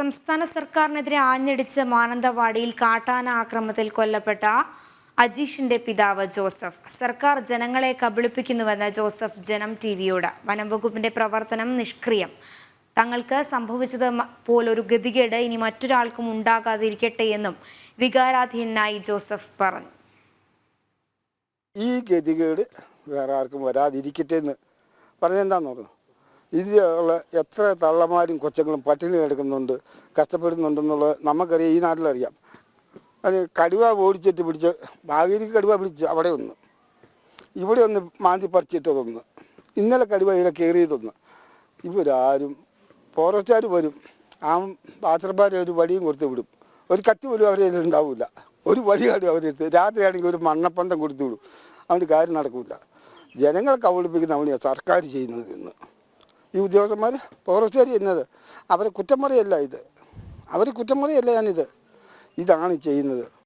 സംസ്ഥാന സർക്കാരിനെതിരെ ആഞ്ഞടിച്ച് മാനന്തവാടിയിൽ കാട്ടാന ആക്രമത്തിൽ കൊല്ലപ്പെട്ട അജീഷിന്റെ പിതാവ് ജോസഫ്. സർക്കാർ ജനങ്ങളെ കബളിപ്പിക്കുന്നുവെന്ന് ജോസഫ് ജനം ടി വിയോട് വനംവകുപ്പിന്റെ പ്രവർത്തനം നിഷ്ക്രിയം. തങ്ങൾക്ക് സംഭവിച്ചത് പോലൊരു ഗതികേട് ഇനി മറ്റൊരാൾക്കും ഉണ്ടാകാതിരിക്കട്ടെ എന്നും വികാരാധീനായി ജോസഫ് പറഞ്ഞു. ഈ ഗതികേട് വേറെ ആർക്കും വരാതിരിക്കട്ടെ എന്ന് പറഞ്ഞെന്താന്ന് പറഞ്ഞു ഇതിലുള്ള എത്ര തള്ളമാരും കൊച്ചങ്ങളും പട്ടിണി കിടക്കുന്നുണ്ട് കഷ്ടപ്പെടുന്നുണ്ടെന്നുള്ളത് നമുക്കറിയാം ഈ നാട്ടിലറിയാം. അത് കടുവ ഓടിച്ചിട്ട് പിടിച്ച് ഭാഗീരിക്ക് കടുവ പിടിച്ച് അവിടെ ഒന്ന്. ഇവിടെ ഒന്ന് മാന്തി പറിച്ചിട്ടതൊന്ന്. ഇന്നലെ കടുവ ഇതിലെ കയറിയതൊന്ന്. ഇവരാരും ഫോറസ്റ്റുകാർ വരും. ആ ബാച്ചർമാർ ഒരു വടിയും കൊടുത്ത് വിടും. ഒരു കത്തി പോലും അവരെ ഉണ്ടാവില്ല. ഒരു വടിയാണ് അവരെടുത്ത് രാത്രിയാണെങ്കിൽ ഒരു മണ്ണപ്പന്തം കൊടുത്തു വിടും. അവന്റെ കാര്യം നടക്കില്ല ജനങ്ങളെ കബളിപ്പിക്കുന്ന അവനെയാണ് സർക്കാർ ചെയ്യുന്നത് ഇന്ന്. ഈ ഉദ്യോഗസ്ഥന്മാർ ഫോറസ്റ്റുകാർ ചെയ്യുന്നത്. അവരെ കുറ്റം പറയല്ല ഇത്. അവർ കുറ്റം പറയല്ല ഞാനിത്. ഇതാണ് ചെയ്യുന്നത്.